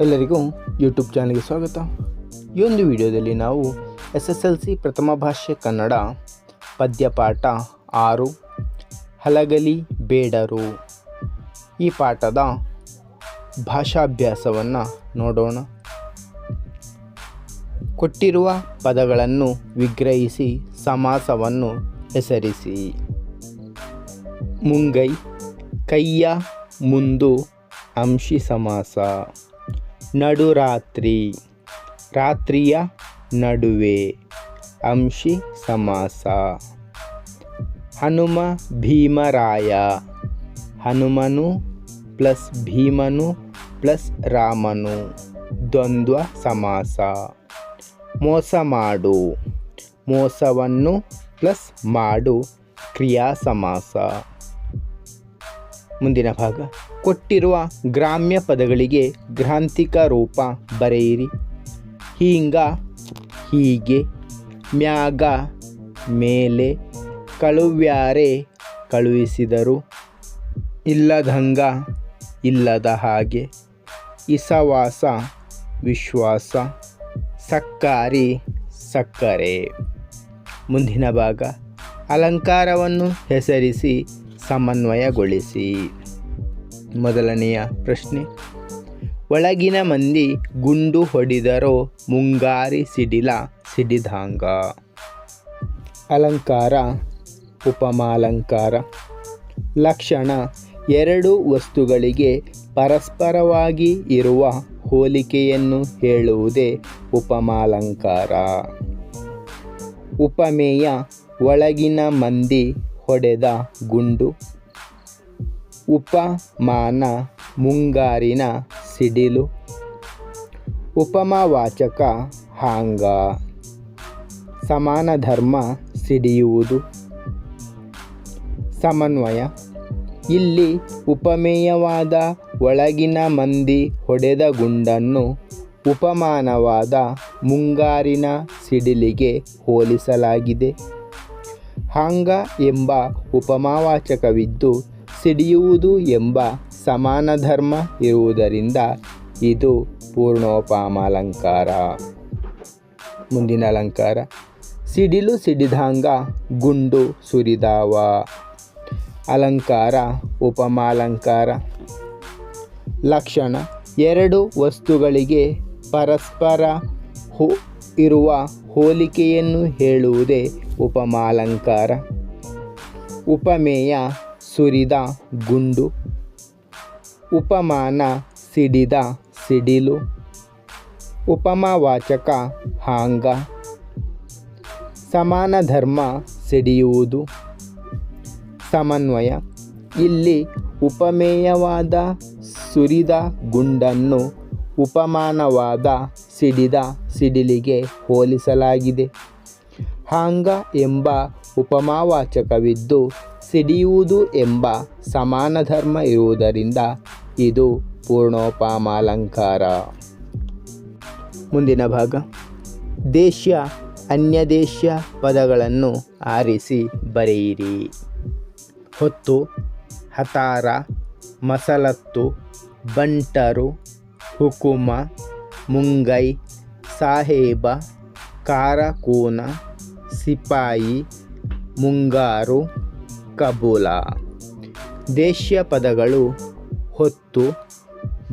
ಎಲ್ಲರಿಗೂ ಯೂಟ್ಯೂಬ್ ಚಾನಲ್ಗೆ ಸ್ವಾಗತ. ಈ ಒಂದು ವಿಡಿಯೋದಲ್ಲಿ ನಾವು ಎಸ್ ಎಸ್ ಎಲ್ ಸಿ ಪ್ರಥಮ ಭಾಷೆ ಕನ್ನಡ ಪದ್ಯಪಾಠ ಆರು, ಹಲಗಲಿ ಬೇಡರು. ಈ ಪಾಠದ ಭಾಷಾಭ್ಯಾಸವನ್ನು ನೋಡೋಣ. ಕೊಟ್ಟಿರುವ ಪದಗಳನ್ನು ವಿಗ್ರಹಿಸಿ, ಸಮಾಸವನ್ನು ಹೆಸರಿಸಿ. ಮುಂಗೈ, ಕೈಯ ಮುಂದು, ಅಂಶಿ ಸಮಾಸ. ನಡುರಾತ್ರಿ. ರಾತ್ರಿಯ ನಡುವೆ. ಅಂಶಿ ಸಮಾಸ. ಹನುಮ ಭೀಮರಾಯ. ಹನುಮನು ಪ್ಲಸ್ ಭೀಮನು ಪ್ಲಸ್ ರಾಮನು. ದ್ವಂದ್ವ ಸಮಾಸ. ಮೋಸ ಮಾಡು. ಮೋಸವನ್ನು ಪ್ಲಸ್ ಮಾಡು. ಕ್ರಿಯಾ ಸಮಾಸ. ಮುಂದಿನ ಭಾಗ. ಕೊಟ್ಟಿರುವ ಗ್ರಾಮ್ಯ ಪದಗಳಿಗೆ ಗ್ರಾಂಥಿಕ ರೂಪ ಬರೆಯಿರಿ. ಹೀಂಗ, ಹೀಗೆ, ಮ್ಯಾಗ, ಮೇಲೆ, ಕಳುವ್ಯಾರೆ ಕಳುಹಿಸಿದರು. ಇಲ್ಲದಂಗ, ಇಲ್ಲದ ಹಾಗೆ, ಇಸವಾಸ, ವಿಶ್ವಾಸ, ಸಕ್ಕಾರಿ, ಸಕ್ಕರೆ. ಮುಂದಿನ ಭಾಗ. ಅಲಂಕಾರವನ್ನು ಹೆಸರಿಸಿ ಸಮನ್ವಯಗೊಳಿಸಿ. ಮೊದಲನೆಯ ಪ್ರಶ್ನೆ. ಒಳಗಿನ ಮಂದಿ ಗುಂಡು ಹೊಡೆದರೋ ಮುಂಗಾರಿ ಸಿಡಿಲ ಸಿಡಿದಾಂಗ. ಅಲಂಕಾರ, ಉಪಮಾಲಂಕಾರ. ಲಕ್ಷಣ, ಎರಡು ವಸ್ತುಗಳಿಗೆ ಪರಸ್ಪರವಾಗಿ ಇರುವ ಹೋಲಿಕೆಯನ್ನು ಹೇಳುವುದೇ ಉಪಮಾಲಂಕಾರ. ಉಪಮೇಯ, ಒಳಗಿನ ಮಂದಿ ಹೊಡೆದ ಗುಂಡು. ಉಪಮಾನ ಮುಂಗಾರಿನ ಸಿಡಿಲು. ಉಪಮಾವಾಚಕ ಹಾಂಗ. ಸಮಾನ ಧರ್ಮ ಸಿಡಿಯುವುದು. ಸಮನ್ವಯ. ಇಲ್ಲಿ ಉಪಮೇಯವಾದ ಒಳಗಿನ ಮಂದಿ ಹೊಡೆದ ಗುಂಡನ್ನು ಉಪಮಾನವಾದ ಮುಂಗಾರಿನ ಸಿಡಿಲಿಗೆ ಹೋಲಿಸಲಾಗಿದೆ. ಹಾಂಗ ಎಂಬ ಉಪಮಾವಾಚಕವಿದ್ದು ಸಿಡಿಯುವುದು ಎಂಬ ಸಮಾನ ಧರ್ಮ ಇರುವುದರಿಂದ ಇದು ಪೂರ್ಣೋಪಮಾಲಂಕಾರ. ಮುಂದಿನ ಅಲಂಕಾರ ಸಿಡಿಲು ಸಿಡಿದಾಂಗ, ಗುಂಡು ಸುರಿದಾವ. ಅಲಂಕಾರ, ಉಪಮಾಲಂಕಾರ. ಲಕ್ಷಣ, ಎರಡು ವಸ್ತುಗಳಿಗೆ ಪರಸ್ಪರ ಹೋ ಇರುವ ಹೋಲಿಕೆಯನ್ನು ಹೇಳುವುದೇ ಉಪಮಾಲಂಕಾರ. ಉಪಮೇಯ ಸುರಿದ ಗುಂಡು. ಉಪಮಾನ ಸಿಡಿದ ಸಿಡಿಲು. ಉಪಮಾವಾಚಕ ಹಾಂಗ. ಸಮಾನ ಧರ್ಮ ಸಿಡಿಯುವುದು. ಸಮನ್ವಯ. ಇಲ್ಲಿ ಉಪಮೇಯವಾದ ಸುರಿದ ಗುಂಡನ್ನು ಉಪಮಾನವಾದ ಸಿಡಿದ ಸಿಡಿಲಿಗೆ ಹೋಲಿಸಲಾಗಿದೆ. ಹಾಂಗ ಎಂಬ ಉಪಮಾವಾಚಕವಿದ್ದು, ಸಿಡಿಯುವುದು ಎಂಬ ಸಮಾನ ಧರ್ಮ ಇರುವುದರಿಂದ ಇದು ಪೂರ್ಣೋಪಮಾಲಂಕಾರ. ಮುಂದಿನ ಭಾಗ. ದೇಶ್ಯ, ಅನ್ಯದೇಶ್ಯ ಪದಗಳನ್ನು ಆರಿಸಿ ಬರೆಯಿರಿ. ಹೊತ್ತು, ಹತಾರ, ಮಸಲತ್ತು, ಬಂಟರು ಹುಕುಮ, ಮುಂಗೈ, ಸಾಹೇಬ, ಕಾರಕೋನ, ಸಿಪಾಯಿ, ಮುಂಗಾರು, ಕಬೂಲ. ದೇಶೀಯ ಪದಗಳು ಹೊತ್ತು,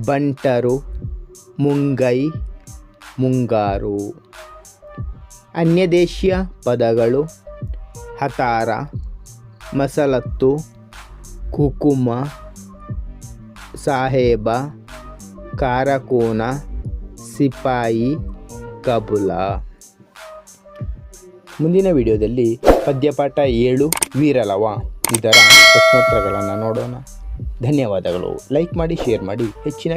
ಬಂಟರು, ಮುಂಗೈ, ಮುಂಗಾರು. ಅನ್ಯ ದೇಶೀಯ ಪದಗಳು ಹತಾರ, ಮಸಲತ್ತು, ಕುಕುಮ, ಸಾಹೇಬ ಕಾರಕೋನ ಸಿಪಾಯಿ ಕಬುಲ ಮುಂದಿನ ವಿಡಿಯೋದಲ್ಲಿ ಪದ್ಯಪಾಠ ಏಳು, ವೀರಲವ. ಇದರ ಪ್ರಶ್ನೋತ್ತರಗಳನ್ನು ನೋಡೋಣ. ಧನ್ಯವಾದಗಳು. ಲೈಕ್ ಮಾಡಿ, ಶೇರ್ ಮಾಡಿ. ಹೆಚ್ಚಿನ